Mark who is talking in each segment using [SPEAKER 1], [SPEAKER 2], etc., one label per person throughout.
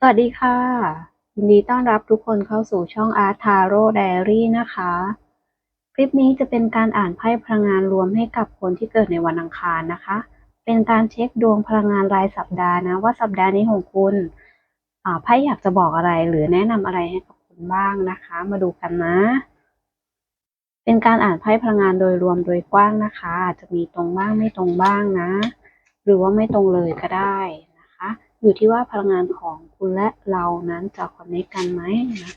[SPEAKER 1] สวัสดีค่ะยินดีต้อนรับทุกคนเข้าสู่ช่อง Art Tarot Diary นะคะ คลิปนี้จะเป็นการอ่านไพ่พลังงานรวมให้กับคนที่เกิดในวันอังคารนะคะ เป็นการเช็คดวงพลังงานรายสัปดาห์นะ ว่าสัปดาห์นี้ของคุณไพ่อยากจะบอกอะไรหรือแนะนำอะไรให้กับคุณบ้างนะคะ มาดูกันนะ เป็นการอ่านไพ่พลังงานโดยรวมโดยกว้างนะคะ อาจจะมีตรงบ้างไม่ตรงบ้างนะ หรือว่าไม่ตรงเลยก็ได้ อยู่ที่ว่าพลังงานของคุณและเรานั้นจะคอนเนคกันไหมนะ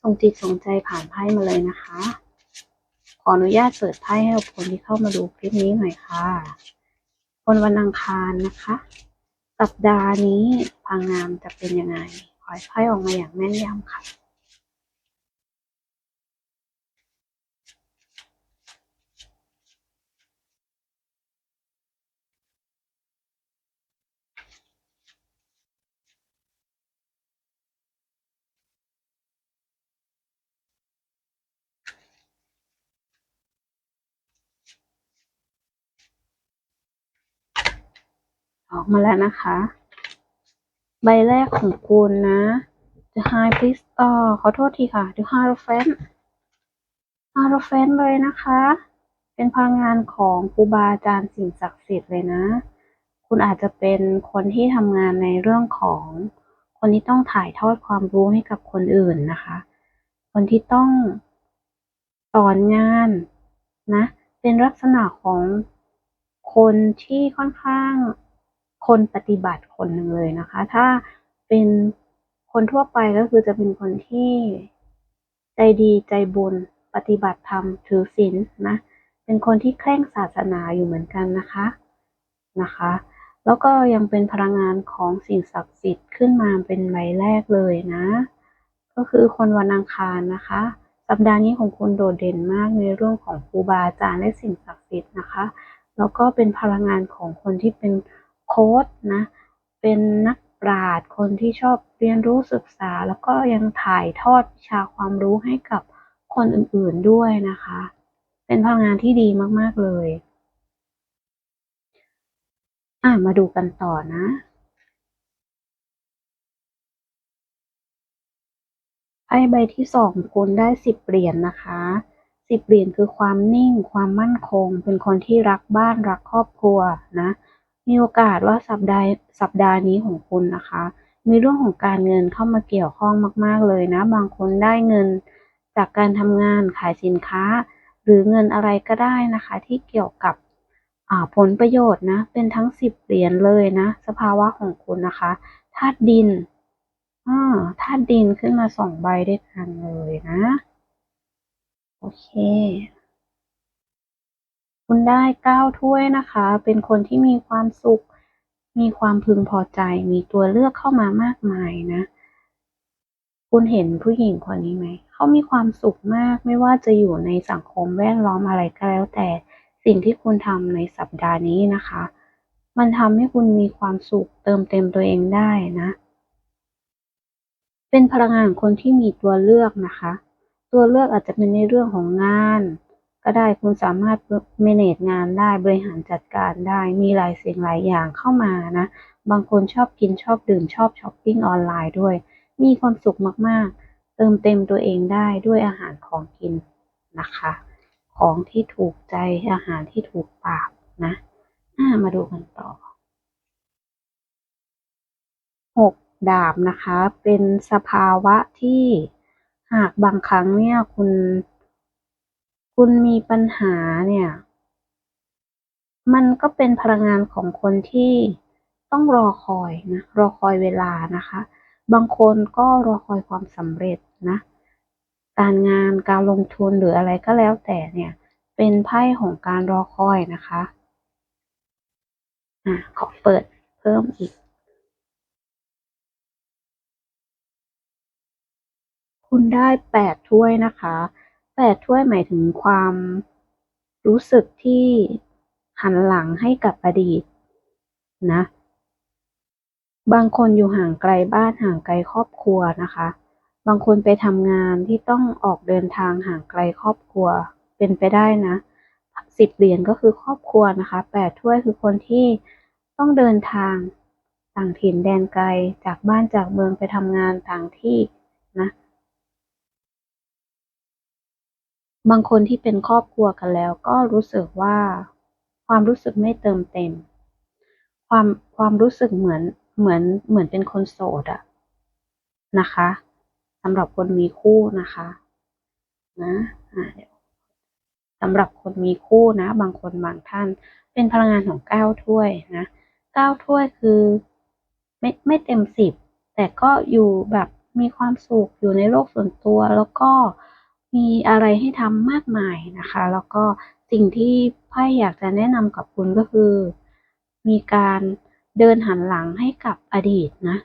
[SPEAKER 1] ส่งจิตส่งใจผ่านไพ่มาเลยนะคะ ขออนุญาตเปิดไพ่ให้กับคนที่เข้ามาดูคลิปนี้หน่อยค่ะ คนวันอังคารนะคะ สัปดาห์นี้พลังงานจะเป็นยังไง ขอให้ไพ่ออกมาอย่างแม่นยำค่ะ ออกมาแล้วนะคะ ใบแรกของคุณนะ The High Priest อ่อขอโทษทีค่ะ The Hierophant Hierophant เลยนะคะ เป็นพลังงานของครูบาอาจารย์สิ่งศักดิ์สิทธิ์เลยนะ คุณอาจจะเป็นคนที่ทำงานในเรื่องของ คนที่ต้องถ่ายทอดความรู้ให้กับคนอื่นนะคะ คนที่ต้องสอนงานนะ เป็นลักษณะของคนที่ค่อนข้าง คนปฏิบัติคนหนึ่งเลยนะคะ ถ้าเป็นคนทั่วไปก็คือจะเป็นคนที่ใจดีใจบุญปฏิบัติธรรมถือศีลนะ เป็นคนที่เคร่งศาสนาอยู่เหมือนกันนะคะนะคะ แล้วก็ยังเป็นพลังงานของสิ่งศักดิ์สิทธิ์ขึ้นมาเป็นใบแรกเลยนะ ก็คือคนวันอังคารนะคะ สัปดาห์นี้ของคุณโดดเด่นมากในเรื่องของครูบาอาจารย์และสิ่งศักดิ์สิทธิ์นะคะ แล้วก็เป็นพลังงานของคนที่เป็น โค้ชนะ เป็นนักปราชญ์คนที่ชอบเรียนรู้ศึกษา แล้วก็ยังถ่ายทอดวิชาความรู้ให้กับคนอื่นๆด้วยนะคะ เป็นพลังงานที่ดีมาก ๆ เลย อะ มาดูกันต่อนะไพ่ใบที่สองคุณได้สิบเหรียญนนะคะสิบเหรียญคือความนิ่ง ความมั่นคง เป็นคนที่รักบ้านรักครอบครัวนะ มีโอกาสว่าสัปดาห์สัปดาห์นี้ของคุณนะคะ มีเรื่องของการเงินเข้ามาเกี่ยวข้องมาก ๆ เลยนะ บางคนได้เงินจากการทำงานขายสินค้า หรือเงินอะไรก็ได้นะคะ ที่เกี่ยวกับผลประโยชน์นะ เป็นทั้งสิบเหรียญเลยนะ สภาวะของคุณนะคะธาตุดินธาตุดินขึ้นมาสองใบด้วยกันเลยนะ โอเค คุณได้เก้าถ้วยนะคะ เป็นคนที่มีความสุข มีความพึงพอใจ มีตัวเลือกเข้ามามากมายนะ คุณเห็นผู้หญิงคนนี้ไหม เขามีความสุขมาก ไม่ว่าจะอยู่ในสังคมแวดล้อมอะไรก็แล้วแต่ สิ่งที่คุณทำในสัปดาห์นี้นะคะ มันทำให้คุณมีความสุขเติมเต็มตัวเองได้นะ เป็นพลังงานคนที่มีตัวเลือกนะคะ ตัวเลือกอาจจะเป็นในเรื่องของงาน ก็ได้คุณสามารถ manage งานได้บริหารจัดการได้มีหลายสิ่งหลายอย่างเข้ามานะ บางคนชอบกินชอบดื่มชอบช้อปปิ้งออนไลน์ด้วย มีความสุขมากๆ เติมเต็มตัวเองได้ด้วยอาหารของกินนะคะ ของที่ถูกใจอาหารที่ถูกปากนะามาดูกันต่อหกดาบนะคะ เป็นสภาวะที่หากบางครั้งเนี่ยคุณ คุณมีปัญหาเนี่ย มันก็เป็นพลังงานของคนที่ต้องรอคอยนะ รอคอยเวลานะคะ บางคนก็รอคอยความสำเร็จนะ การงานการลงทุนหรืออะไรก็แล้วแต่เนี่ย เป็นไพ่ของการรอคอยนะคะอะขอเปิดเพิ่มอีก คุณได้แปดถ้วยนะคะ แปดถ้วยหมายถึงความรู้สึกที่หันหลังให้กับอดีตนะ บางคนอยู่ห่างไกลบ้านห่างไกลครอบครัวนะคะ บางคนไปทำงานที่ต้องออกเดินทางห่างไกลครอบครัวเป็นไปได้นะสิบเหรียญก็คือครอบครัวนะคะแปดถ้วยคือคนที่ต้องเดินทางต่างถิ่นแดนไกลจากบ้านจากเมืองไปทำงานต่างที่นะ บางคนที่เป็นครอบครัวกันแล้ว ก็รู้สึกว่า ความรู้สึกไม่เติมเต็ม ความความรู้สึกเหมือนเหมือนเหมือนเป็นคนโสดอะนะคะสำหรับคนมีคู่นะคะนะอ่าเดี๋ยวสำหรับคนมีคู่นะ บางคนบางท่าน เป็นพลังงานของเก้าถ้วยนะเก้าถ้วยคือไม่ไม่เต็มสิบแต่ก็อยู่แบบมีความสุขอยู่ในโลกส่วนตัวแล้วก็ มีอะไรให้ทำมากมายนะคะ แล้วก็สิ่งที่ไพ่อยากจะแนะนำกับคุณก็คือ มีการเดินหันหลังให้กับอดีตนะ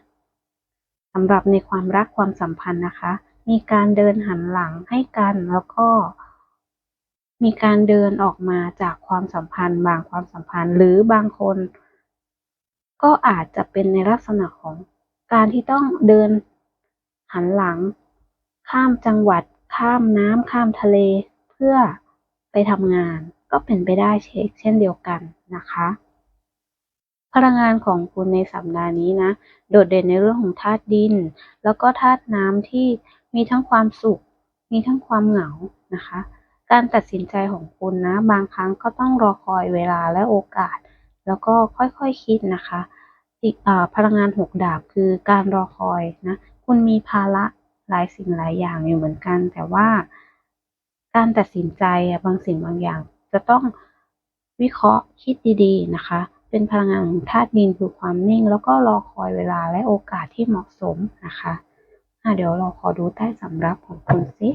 [SPEAKER 1] สำหรับในความรักความสัมพันธ์นะคะ มีการเดินหันหลังให้กันแล้วก็ มีการเดินออกมาจากความสัมพันธ์ บางความสัมพันธ์ หรือบางคน ก็อาจจะเป็นในลักษณะของการที่ต้องเดินหันหลัง ข้ามจังหวัด ข้ามน้ำข้ามทะเลเพื่อไปทำงานก็เป็นไปได้เช่นเดียวกันนะคะ พลังงานของคุณในสัปดาห์นี้นะ โดดเด่นในเรื่องของธาตุดิน แล้วก็ธาตุน้ำที่มีทั้งความสุข มีทั้งความเหงานะคะ การตัดสินใจของคุณนะ บางครั้งก็ต้องรอคอยเวลาและโอกาส แล้วก็ค่อยๆคคิดนะคะอีกพลังงานหกดาบคือการรอคอยนะ คุณมีภาระ หลายสิ่งหลายอย่างอยู่เหมือนกัน แต่ว่าการตัดสินใจบางสิ่งบางอย่าง จะต้องวิเคราะห์คิดดีๆนะคะ เป็นพลังงานของธาตุดินคือความนิ่ง แล้วก็รอคอยเวลาและโอกาสที่เหมาะสมนะคะะเดี๋ยวเราขอดูใต้สำรับของคุณสิ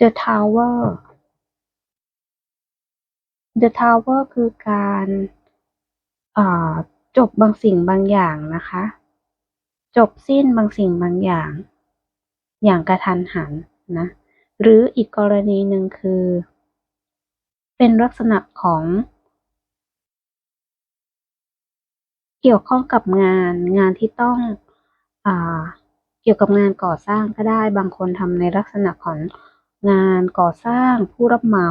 [SPEAKER 1] The Tower The Tower คือการจบบางสิ่งบางอย่างนะคะ จบสิ้นบางสิ่งบางอย่าง อย่างกระทันหันนะ หรืออีกกรณีหนึ่งคือ เป็นลักษณะของ เกี่ยวข้องกับงานงานที่ต้องอเกี่ยวกับงานก่อสร้างก็ได้ บางคนทำในลักษณะของงานก่อสร้างผู้รับเหมา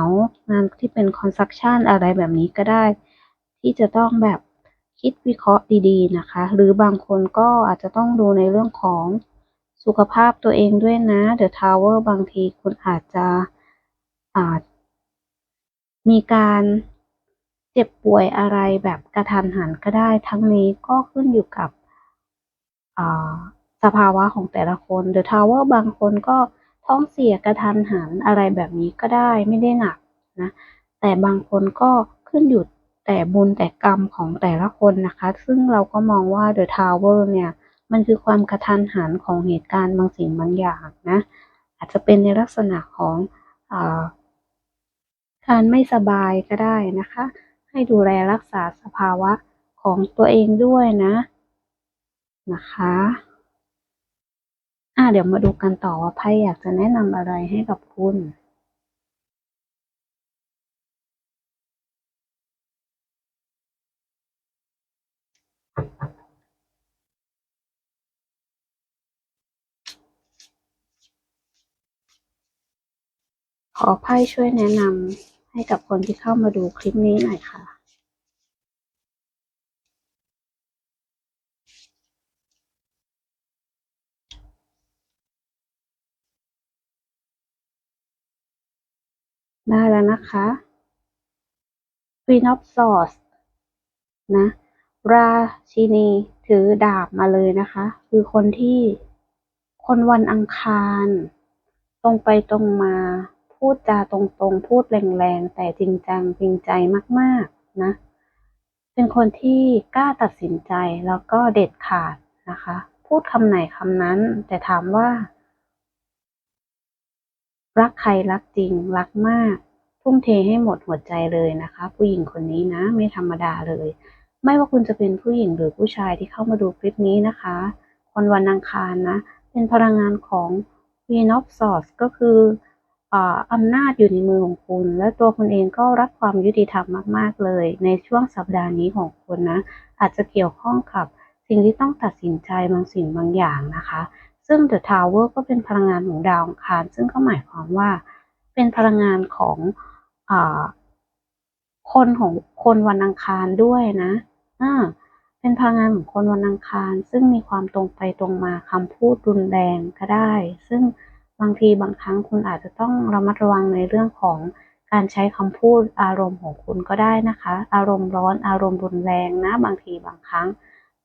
[SPEAKER 1] งานที่เป็นคอนสตรักชั่นอะไรแบบนี้ก็ได้ ที่จะต้องแบบ คิดวิเคราะห์ดีๆนะคะ หรือบางคนก็อาจจะต้องดูในเรื่องของสุขภาพตัวเองด้วยนะ The Tower บางทีคุณอาจจะอาจมีการเจ็บป่วยอะไรแบบกระทันหันก็ได้ ทั้งนี้ก็ขึ้นอยู่กับสภาวะของแต่ละคน The Tower บางคนก็ท้องเสียกระทันหันอะไรแบบนี้ก็ได้ไม่ได้หนักนะ แต่บางคนก็ขึ้นอยู่ แต่บุญแต่กรรมของแต่ละคนนะคะ ซึ่งเราก็มองว่า The Tower เนี่ย มันคือความกระทันหันของเหตุการณ์บางสิ่งบางอย่างนะ อาจจะเป็นในลักษณะของอการไม่สบายก็ได้นะคะ ให้ดูแลรักษาสภาวะของตัวเองด้วยนะนะคะอ่าเดี๋ยวมาดูกันต่อว่าไพ่อยากจะแนะนำอะไรให้กับคุณ อไพ่ช่วยแนะนำให้กับคนที่เข้ามาดูคลิปนี้หน่อยค่ะ ได้แล้วนะคะ Queen of Swords นะ ราชินีถือดาบมาเลยนะคะ คือคนที่คนวันอังคาร ตรงไปตรงมา พูดจาตรงๆ พูดแรงๆ แต่จริงจังจริงใจมากๆ นะ เป็นคนที่กล้าตัดสินใจแล้วก็เด็ดขาดนะคะ พูดคำไหนคำนั้น แต่ถามว่า รักใครรักจริง รักมาก ทุ่มเทให้หมดหัวใจเลยนะคะ ผู้หญิงคนนี้นะ ไม่ธรรมดาเลย ไม่ว่าคุณจะเป็นผู้หญิงหรือผู้ชายที่เข้ามาดูคลิปนี้นะคะคนวันอังคารนะ เป็นพลังงานของ Queen of Swords ก็คือ อำนาจอยู่ในมือของคุณ และตัวคุณเองก็รักความยุติธรรมมาก ๆ เลย ในช่วงสัปดาห์นี้ของคุณนะ อาจจะเกี่ยวข้องกับสิ่งที่ต้องตัดสินใจบางสิ่งบางอย่างนะคะ ซึ่ง The Tower ก็เป็นพลังงานของดาวอังคาร ซึ่งก็หมายความว่าเป็นพลังงานของอคนของคนวันอังคารด้วยนะะเป็นพลังงานของคนวันอังคาร ซึ่งมีความตรงไปตรงมาคำพูดรุนแรงก็ได้ ซึ่ง บางทีบางครั้งคุณอาจจะต้องระมัดระวังในเรื่องของการใช้คำพูดอารมณ์ของคุณก็ได้นะคะ อารมณ์ร้อนอารมณ์รุนแรงนะบางทีบางครั้ง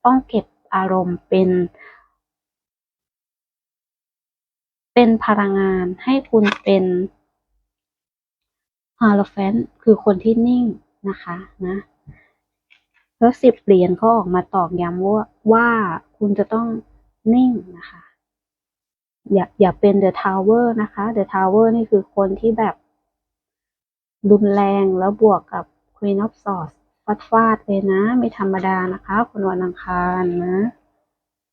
[SPEAKER 1] ต้องเก็บอารมณ์เป็น เป็นพลังงานให้คุณเป็นฮาโลแฟนคือคนที่นิ่งนะคะนะแล้วสิบเหรียญก็ออกมาตอกย้ำว่าว่าคุณจะต้องนิ่งนะคะ อย่าอย่าเป็นเดอะทาวเวอร์นะคะเดอะทาวเวอร์นี่คือคนที่แบบ รุนแรงแล้วบวกกับ Queen of Swords ฟาดฟาดเลยนะ ไม่ธรรมดานะคะ คนวันอังคารนะ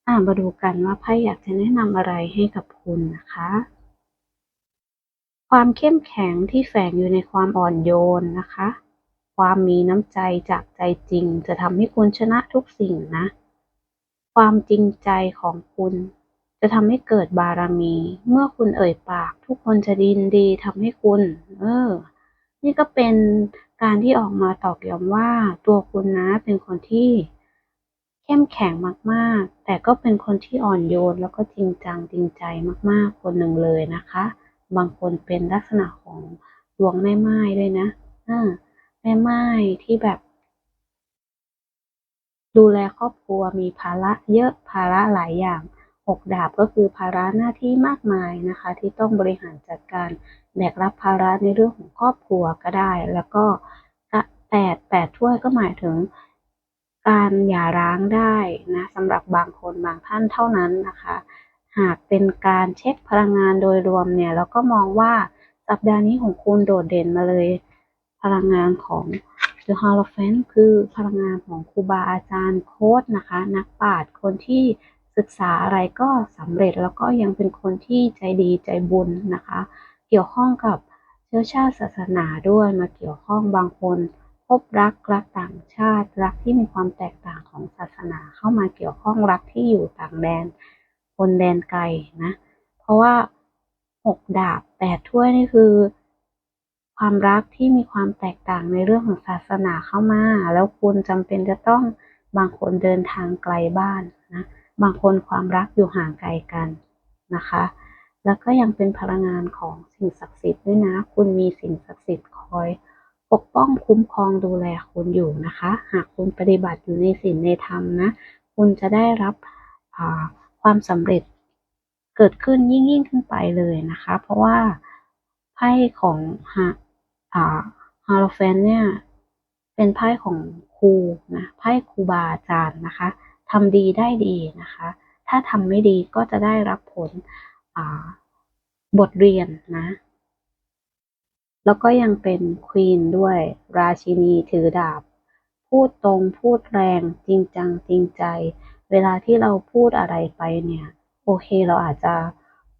[SPEAKER 1] อ่ามาดูกันว่าไพ่อยากจะแนะนำอะไรให้กับคุณนะคะ ความเข้มแข็งที่แฝงอยู่ในความอ่อนโยนนะคะ ความมีน้ำใจจากใจจริง จะทำให้คุณชนะทุกสิ่งนะ ความจริงใจของคุณ จะทำให้เกิดบารมี เมื่อคุณเอ่ยปาก ทุกคนจะดินดีทำให้คุณ เออ นี่ก็เป็นการที่ออกมาตอกย้ำว่าตัวคุณนะเป็นคนที่เข้มแข็งมากๆ แต่ก็เป็นคนที่อ่อนโยนแล้วก็จริงจังจริงใจมากๆ คนหนึ่งเลยนะคะ บางคนเป็นลักษณะของดวงแม่ไม้ด้วยนะอ่าแม่ไม้ที่แบบ ดูแลครอบครัวมีภาระเยอะภาระหลายอย่าง หกดาบก็คือภาระหน้าที่มากมายนะคะ ที่ต้องบริหารจัดการแบกรับภาระในเรื่องของครอบครัวก็ได้ แล้วก็แปดแปดถ้วยก็หมายถึงการหย่าร้างได้นะสำหรับบางคนบางท่านเท่านั้นนะคะ หากเป็นการเช็คพลังงานโดยรวมเนี่ยเราก็มองว่าสัปดาห์นี้ของคุณโดดเด่นมาเลย พลังงานของ The Hierophant คือพลังงานของครูบาอาจารย์โค้ดนะคะ นักปราชญ์คนที่ ศึกษาอะไรก็สำเร็จแล้วก็ยังเป็นคนที่ใจดีใจบุญนะคะ เกี่ยวข้องกับเชื้อชาติศาสนาด้วยมาเกี่ยวข้องบางคนพบรักรักต่างชาติ รักที่มีความแตกต่างของศาสนาเข้ามาเกี่ยวข้องรักที่อยู่ต่างแดนคนแดนไกลนะ เพราะว่าหกดาบแปดถ้วยนี่คือ ความรักที่มีความแตกต่างในเรื่องของศาสนาเข้ามา แล้วคุณจำเป็นจะต้องบางคนเดินทางไกลบ้าน บางคนความรักอยู่ห่างไกลกันนะคะ แล้วก็ยังเป็นพลังงานของสิ่งศักดิ์สิทธิ์ด้วยนะ คุณมีสิ่งศักดิ์สิทธิ์คอย ปกป้องคุ้มครองดูแลคุณอยู่นะคะ หากคุณปฏิบัติอยู่ในศีลในธรรมนะ คุณจะได้รับความสำเร็จเกิดขึ้นยิ่งยิ่งขึ้นไปเลยนะคะ เพราะว่าไพ่ของฮาฮาโลเฟนเนี่ยเป็นไพ่ของครูนะไพ่ครูบาอาจารย์นะคะ ทำดีได้ดีนะคะ ถ้าทำไม่ดีก็จะได้รับผลบทเรียนนะ แล้วก็ยังเป็นควีนด้วย ราชินีถือดาบ พูดตรงพูดแรงจริงจังจริงใจ เวลาที่เราพูดอะไรไปเนี่ย โอเคเราอาจจะ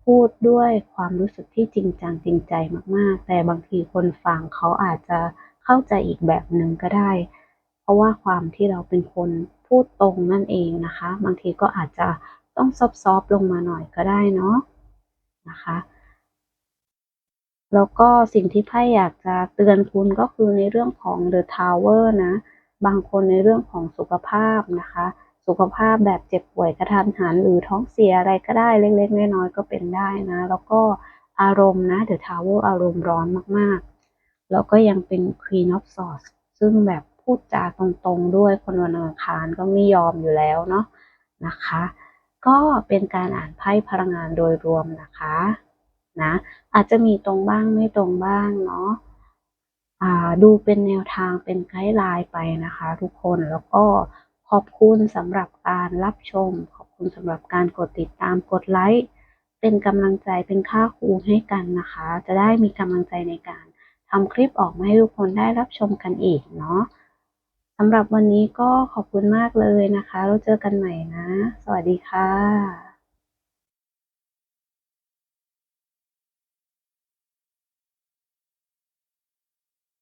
[SPEAKER 1] พูดด้วยความรู้สึกที่จริงจังจริงใจมาก ๆ แต่บางทีคนฟังเขาอาจจะเข้าใจอีกแบบหนึ่งก็ได้ เพราะว่าความที่เราเป็นคน พูดตรงนั่นเองนะคะ บางทีก็อาจจะต้องซอฟๆลงมาหน่อยก็ได้เนาะนะคะแล้วก็สิ่งที่ไพ่อยากจะเตือนคุณก็คือในเรื่องของ The Tower นะ บางคนในเรื่องของสุขภาพนะคะ สุขภาพแบบเจ็บป่วยกระทันหันหรือท้องเสียอะไรก็ได้เล็กๆน้อยๆก็เป็นได้นะ แล้วก็อารมณ์นะ The Tower อารมณ์ร้อนมากๆ แล้วก็ยังเป็น Queen of Swords ซึ่งแบบ พูดจาตรงๆด้วยคนวันอังคารก็ไม่ยอมอยู่แล้วเนาะนะคะ ก็เป็นการอ่านไพ่พลังงานโดยรวมนะคะนะอาจจะมีตรงบ้างไม่ตรงบ้างเนาะดูเป็นแนวทางเป็นไกด์ไลน์ไปนะคะ ทุกคนแล้วก็ขอบคุณสำหรับการรับชม ขอบคุณสำหรับการกดติดตามกดไลค์เป็นกำลังใจเป็นค่าครูให้กันนะคะ จะได้มีกำลังใจในการทำคลิปออกมาให้ทุกคนได้รับชมกันอีกเนาะ สำหรับวันนี้ก็ขอบคุณมากเลยนะคะ เราเจอกันใหม่นะ สวัสดีค่ะ